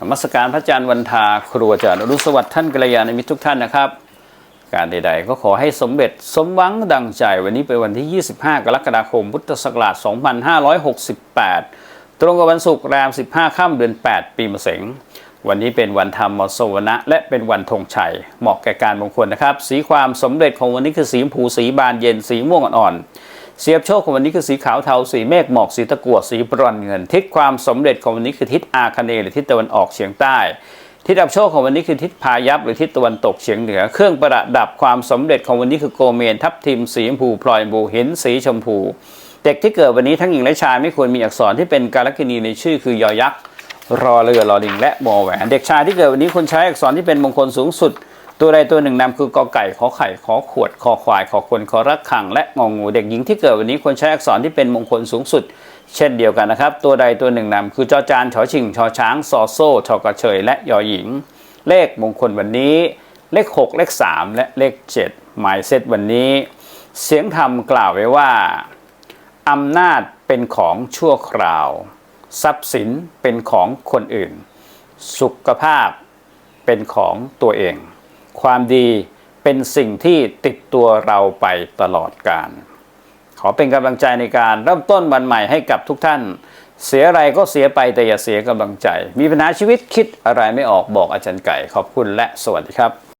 นมัสการพระอาจารย์วันทาครูอาจารย์อรุสวัสดิ์ท่านกัลยาณมิตรทุกท่านนะครับ การใดๆก็ขอให้สมเร็จสมหวังดังใจวันนี้เป็นวันที่ 25 กรกฎาคมพุทธศักราช 2568 ตรงกับวันศุกร์แรม 15 ค่ำเดือน 8 ปีมะเสงวันนี้เป็นวันธรรมสวนะ และเป็นวันธงชัยเหมาะแก่การมงคลนะครับ สีความสำเร็จของวันนี้คือสีชมพูสีบานเย็นสีม่วงอ่อนๆ เสียบโชคของวันนี้คือสีขาวเทาสีเมฆหมอกสีตะกั่วสีบรอนเงิน ทิศความสำเร็จของวันนี้คือทิศอาคเนหรือทิศตะวันออกเฉียงใต้ ทิศดับโชคของวันนี้คือทิศพายัพหรือทิศตะวันตกเฉียงเหนือ เครื่องประดับความสำเร็จของวันนี้คือโกเมนทับทิมสีชมพูพลอยบูเห็นสีชมพู เด็กที่เกิดวันนี้ทั้งหญิงและชายไม่ควรมีอักษรที่เป็นการลักษณีในชื่อคือยอยักษ์รอเรือรอลิงและมอแหวน เด็กชายที่เกิดวันนี้ควรใช้อักษรที่เป็นมงคลสูงสุด ตัวใดตัวหนึ่งนำคือกอไก่ขอไข่ขอขวดคอควายขอคนขอรักขัง และงองูเด็กหญิงที่เกิดวันนี้ควรใช้อักษรที่เป็นมงคลสูงสุด เช่นเดียวกันนะครับ ตัวใดตัวหนึ่งนำคือจอจานชอชิงชอช้างซอโซ่ชอกระเฉยและยอหญิง เลขมงคลวันนี้ เลข 6 เลข 3 และเลข 7 หมายเซตวันนี้ เสียงธรรมกล่าวไว้ว่าอำนาจเป็นของชั่วคราว ทรัพย์สินเป็นของคนอื่น สุขภาพเป็นของตัวเอง ความดีเป็นสิ่งที่ติดตัวเราไปตลอดกาลขอเป็นกำลังใจในการเริ่มต้นวันใหม่ให้กับทุกท่าน เสียอะไรก็เสียไปแต่อย่าเสียกำลังใจ มีปัญหาชีวิตคิดอะไรไม่ออกบอกอาจารย์ไก่ ขอบคุณและสวัสดีครับ